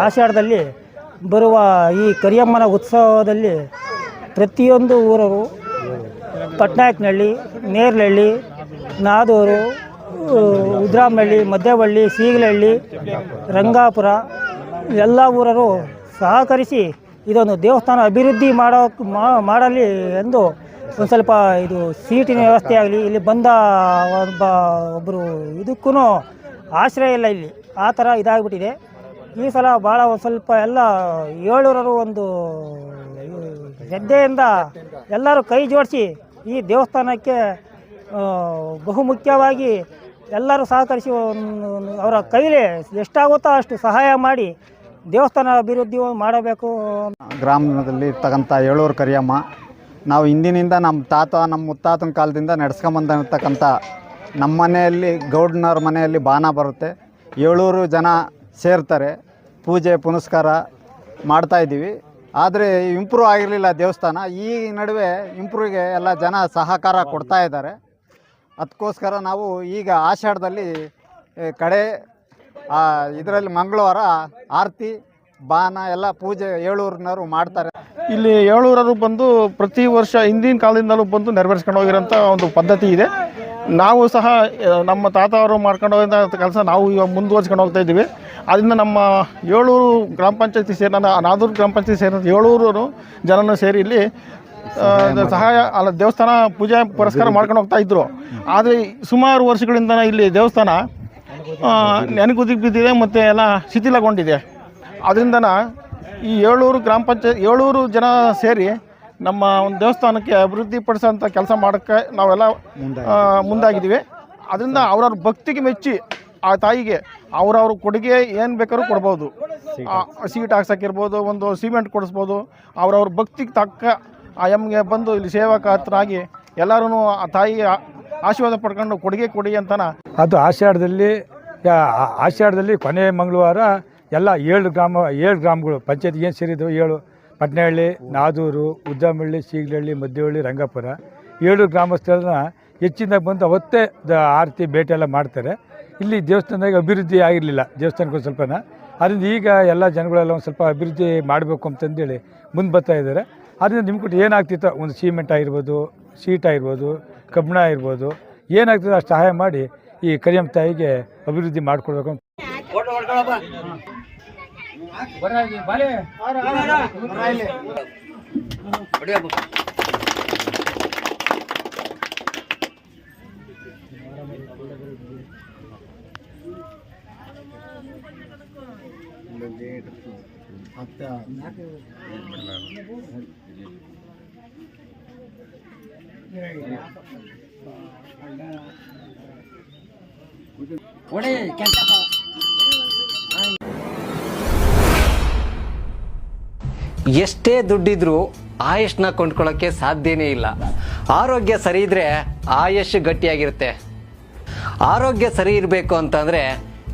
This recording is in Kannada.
ಆಷಾಢದಲ್ಲಿ ಬರುವ ಈ ಕರಿಯಮ್ಮನ ಉತ್ಸವದಲ್ಲಿ ಪ್ರತಿಯೊಂದು ಊರವರು ಪಟ್ನಾಯಕನಹಳ್ಳಿ ನೇರ್ಲಹಳ್ಳಿ ನಾದೂರು ಉದ್ರಾಮಹಳ್ಳಿ ಸೀಗ್ಲಹಳ್ಳಿ ಸೀಗಲಹಳ್ಳಿ, ರಂಗಾಪುರ ಎಲ್ಲ ಊರರು ಸಹಕರಿಸಿ ಇದೊಂದು ದೇವಸ್ಥಾನ ಅಭಿವೃದ್ಧಿ ಮಾಡೋ ಮಾಡಲಿ ಎಂದು ಒಂದು ಸ್ವಲ್ಪ ಇದು ಸೀಟಿನ ವ್ಯವಸ್ಥೆ ಆಗಲಿ, ಇಲ್ಲಿ ಬಂದ ಒಬ್ಬ ಒಬ್ಬರು ಇದಕ್ಕೂ ಆಶ್ರಯ ಇಲ್ಲ ಇಲ್ಲಿ. ಆ ಥರ ಇದಾಗ್ಬಿಟ್ಟಿದೆ. ಈ ಸಲ ಭಾಳ ಒಂದು ಸ್ವಲ್ಪ ಎಲ್ಲ ಏಳೂರರು ಒಂದು ಶ್ರದ್ಧೆಯಿಂದ ಎಲ್ಲರೂ ಕೈ ಜೋಡಿಸಿ ಈ ದೇವಸ್ಥಾನಕ್ಕೆ ಬಹುಮುಖ್ಯವಾಗಿ ಎಲ್ಲರೂ ಸಹಕರಿಸಿ ಒಂದು ಅವರ ಕೈಲಿ ಎಷ್ಟಾಗುತ್ತೋ ಅಷ್ಟು ಸಹಾಯ ಮಾಡಿ ದೇವಸ್ಥಾನ ಅಭಿವೃದ್ಧಿ ಮಾಡಬೇಕು. ಗ್ರಾಮದಲ್ಲಿ ಇರ್ತಕ್ಕಂಥ ಏಳೂರು ಕರಿಯಮ್ಮ ನಾವು ಹಿಂದಿನಿಂದ ನಮ್ಮ ತಾತ ನಮ್ಮ ಮುತ್ತಾತನ ಕಾಲದಿಂದ ನಡೆಸ್ಕೊಂಬಂದಿರ್ತಕ್ಕಂಥ ನಮ್ಮ ಮನೆಯಲ್ಲಿ ಗೌಡ್ನವ್ರ ಮನೆಯಲ್ಲಿ ಬಾನ ಬರುತ್ತೆ. ಏಳೂರು ಜನ ಸೇರ್ತಾರೆ ಪೂಜೆ ಪುನಸ್ಕಾರ ಮಾಡ್ತಾಯಿದ್ದೀವಿ ಆದರೆ ಇಂಪ್ರೂವ್ ಆಗಿರಲಿಲ್ಲ ದೇವಸ್ಥಾನ. ಈ ನಡುವೆ ಇಂಪ್ರೂವ್ಗೆ ಎಲ್ಲ ಜನ ಸಹಕಾರ ಕೊಡ್ತಾ ಇದ್ದಾರೆ. ಅದಕ್ಕೋಸ್ಕರ ನಾವು ಈಗ ಆಷಾಢದಲ್ಲಿ ಕಡೆ ಇದರಲ್ಲಿ ಮಂಗಳವಾರ ಆರತಿ, ಬಾನ ಎಲ್ಲ ಪೂಜೆ ಏಳೂರಿನವರು ಮಾಡ್ತಾರೆ. ಇಲ್ಲಿ ಏಳೂರರು ಬಂದು ಪ್ರತಿ ವರ್ಷ ಹಿಂದಿನ ಕಾಲದಿಂದಲೂ ಬಂದು ನೆರವೇರಿಸ್ಕೊಂಡು ಹೋಗಿರೋಂಥ ಒಂದು ಪದ್ಧತಿ ಇದೆ. ನಾವು ಸಹ ನಮ್ಮ ತಾತ ಅವರು ಮಾಡ್ಕೊಂಡು ಹೋಗಿದ್ದ ಕೆಲಸ ನಾವು ಇವಾಗ ಮುಂದುವರ್ಸ್ಕೊಂಡು ಹೋಗ್ತಾ ಇದ್ದೀವಿ. ಅದರಿಂದ ನಮ್ಮ ಏಳೂರು ಗ್ರಾಮ ಪಂಚಾಯತಿ ಸೇರಿ ನಾನು ನಾದೂರು ಗ್ರಾಮ ಪಂಚಾಯತಿ ಸೇರಿದ ಏಳೂರು ಜನನೂ ಸೇರಿ ಇಲ್ಲಿ ಸಹಾಯ ಅಲ್ಲ ದೇವಸ್ಥಾನ ಪೂಜೆ ಪುರಸ್ಕಾರ ಮಾಡ್ಕೊಂಡು ಹೋಗ್ತಾ ಇದ್ರು. ಆದರೆ ಸುಮಾರು ವರ್ಷಗಳಿಂದ ಇಲ್ಲಿ ದೇವಸ್ಥಾನ ನೆನಗುದಿ ನೆನಗುದಿಗೆ ಬಿದ್ದಿದೆ ಮತ್ತು ಎಲ್ಲ ಶಿಥಿಲಗೊಂಡಿದೆ. ಅದರಿಂದ ಈ ಏಳೂರು ಗ್ರಾಮ ಪಂಚಾಯತ್ ಏಳೂರು ಜನ ಸೇರಿ ನಮ್ಮ ಒಂದು ದೇವಸ್ಥಾನಕ್ಕೆ ಅಭಿವೃದ್ಧಿ ಪಡಿಸೋಂಥ ಕೆಲಸ ಮಾಡೋಕ್ಕೆ ನಾವೆಲ್ಲ ಮುಂದಾಗಿದ್ದೀವಿ. ಅದರಿಂದ ಅವ್ರವ್ರ ಭಕ್ತಿಗೆ ಮೆಚ್ಚಿ ಆ ತಾಯಿಗೆ ಅವ್ರವ್ರ ಕೊಡುಗೆ ಏನು ಬೇಕಾದ್ರೂ ಕೊಡ್ಬೋದು. ಆ, ಸೀಟ್ ಹಾಕ್ಸಕ್ಕಿರ್ಬೋದು ಒಂದು ಸಿಮೆಂಟ್ ಕೊಡಿಸ್ಬೋದು ಅವ್ರವ್ರ ಭಕ್ತಿಗೆ ತಕ್ಕ ಆ ಎಮ್ಗೆ ಬಂದು ಇಲ್ಲಿ ಸೇವಕಾತರಾಗಿ ಎಲ್ಲರೂ ಆ ತಾಯಿಯ ಆಶೀರ್ವಾದ ಪಡ್ಕೊಂಡು ಕೊಡುಗೆ ಕೊಡಿ ಅಂತನ ಅದು ಆಷಾಢದಲ್ಲಿ ಆಷಾಢದಲ್ಲಿ ಕೊನೆ ಮಂಗಳವಾರ ಎಲ್ಲ ಏಳು ಗ್ರಾಮ ಏಳು ಗ್ರಾಮಗಳು ಪಂಚಾಯತ್ ಏನು ಸೇರಿದ್ವು? ಏಳು. ಪಟ್ನಹಳ್ಳಿ ನಾದೂರು ಉದ್ದಮಹಳ್ಳಿ ಸೀಗ್ಲಹಳ್ಳಿ ಮದ್ದೇಹಳ್ಳಿ ರಂಗಾಪುರ. ಏಳು ಗ್ರಾಮಸ್ಥರನ್ನ ಹೆಚ್ಚಿನ ಬಂದು ಅವತ್ತೇ ಆರತಿ ಭೇಟಿ ಎಲ್ಲ ಮಾಡ್ತಾರೆ. ಇಲ್ಲಿ ದೇವಸ್ಥಾನದಾಗ ಅಭಿವೃದ್ಧಿ ಆಗಿರಲಿಲ್ಲ ದೇವಸ್ಥಾನಕ್ಕೆ ಸ್ವಲ್ಪನ ಅದರಿಂದ ಈಗ ಎಲ್ಲ ಜನಗಳೆಲ್ಲ ಒಂದು ಸ್ವಲ್ಪ ಅಭಿವೃದ್ಧಿ ಮಾಡಬೇಕು ಅಂತಂದೇಳಿ ಮುಂದೆ ಬರ್ತಾ ಇದ್ದಾರೆ ಅದರಿಂದ ನಿಮ್ಮ ಕೊಟ್ಟು ಏನಾಗ್ತಿತ್ತು ಒಂದು ಸಿಮೆಂಟ್ ಆಗಿರ್ಬೋದು ಶೀಟ್ ಆಗಿರ್ಬೋದು ಕಬ್ಬಿಣ ಆಗಿರ್ಬೋದು ಏನಾಗ್ತದೆ ಅಷ್ಟು ಸಹಾಯ ಮಾಡಿ ಈ ಕರಿಯಮ್ಮ ತಾಯಿಗೆ ಅಭಿವೃದ್ಧಿ ಮಾಡಿಕೊಡ್ಬೇಕು ಅಂತ ಎಷ್ಟೇ ದುಡ್ಡಿದ್ರೂ ಆಯುಷ್ನ ಕೊಂಡ್ಕೊಳ್ಳೋಕ್ಕೆ ಸಾಧ್ಯನೇ ಇಲ್ಲ. ಆರೋಗ್ಯ ಸರಿ ಇದ್ರೆ ಆಯುಷ್ ಗಟ್ಟಿಯಾಗಿರುತ್ತೆ. ಆರೋಗ್ಯ ಸರಿ ಇರಬೇಕು ಅಂತಂದ್ರೆ